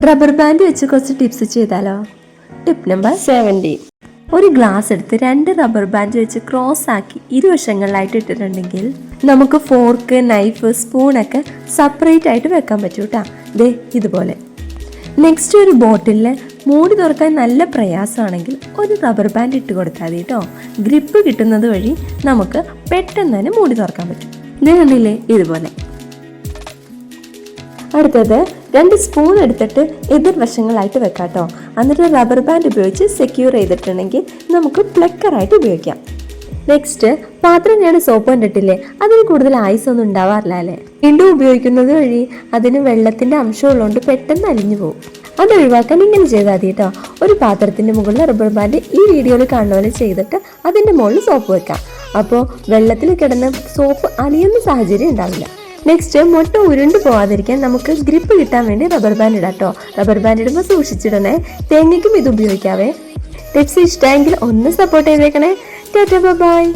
Rubber band വെച്ച് കുറച്ച് tips ചെയ്താലോ? ടിപ്പ് നമ്പർ സെവന്റീൻ ഒരു ഗ്ലാസ് എടുത്ത് രണ്ട് റബ്ബർ ബാൻഡ് വെച്ച് ക്രോസ് ആക്കി ഇരുവശങ്ങളിലായിട്ട് ഇട്ടിട്ടുണ്ടെങ്കിൽ നമുക്ക് ഫോർക്ക് നൈഫ് സ്പൂണൊക്കെ സെപ്പറേറ്റ് ആയിട്ട് വെക്കാൻ പറ്റും കേട്ടോ ദേ ഇതുപോലെ. നെക്സ്റ്റ് ഒരു ബോട്ടിലിൽ മൂടി തുറക്കാൻ നല്ല പ്രയാസമാണെങ്കിൽ ഒരു റബ്ബർ ബാൻഡ് ഇട്ട് കൊടുത്താൽ മതി കേട്ടോ ഗ്രിപ്പ് കിട്ടുന്നത് വഴി നമുക്ക് പെട്ടെന്ന് തന്നെ മൂടി തുറക്കാൻ പറ്റും. ഇത് കണ്ടില്ലേ? ഇതുപോലെ. അടുത്തത് രണ്ട് സ്പൂൺ എടുത്തിട്ട് എതിർവശങ്ങളായിട്ട് വെക്കാം കേട്ടോ എന്നിട്ട് റബ്ബർ ബാൻഡ് ഉപയോഗിച്ച് സെക്യൂർ ചെയ്തിട്ടുണ്ടെങ്കിൽ നമുക്ക് പ്ലക്കറായിട്ട് ഉപയോഗിക്കാം. നെക്സ്റ്റ് പാത്രം ഞാൻ സോപ്പ് കണ്ടിട്ടില്ലേ അതിന് കൂടുതൽ ആയുസ് ഒന്നും ഉണ്ടാവാറില്ല അല്ലേ? വീണ്ടും ഉപയോഗിക്കുന്നത് വഴി അതിന് വെള്ളത്തിന്റെ അംശം ഉള്ളതുകൊണ്ട് പെട്ടെന്ന് അലിഞ്ഞു പോകും. അത് ഒഴിവാക്കാൻ ഇങ്ങനെ ചെയ്താൽ മതി കേട്ടോ ഒരു പാത്രത്തിന്റെ മുകളിൽ റബ്ബർ ബാൻഡ് ഈ വീഡിയോയിൽ കാണുന്ന പോലെ ചെയ്തിട്ട് അതിന്റെ മുകളിൽ സോപ്പ് വെക്കാം. അപ്പോൾ വെള്ളത്തിൽ കിടന്ന് സോപ്പ് അലിയുന്ന സാഹചര്യം ഉണ്ടാവില്ല. നെക്സ്റ്റ് മുട്ട ഉരുണ്ട് പോവാതിരിക്കാൻ നമുക്ക് ഗ്രിപ്പ് കിട്ടാൻ വേണ്ടി റബ്ബർ ബാൻഡ് ഇടാം കേട്ടോ റബ്ബർ ബാൻഡ് ഇടുമ്പോൾ സൂക്ഷിച്ചിടണേ. തേങ്ങയ്ക്കും ഇത് ഉപയോഗിക്കാവേ. ടിപ്സ് ഇഷ്ടമെങ്കിൽ ഒന്ന് സപ്പോർട്ട് ചെയ്തേക്കണേ. ടാറ്റ ബൈ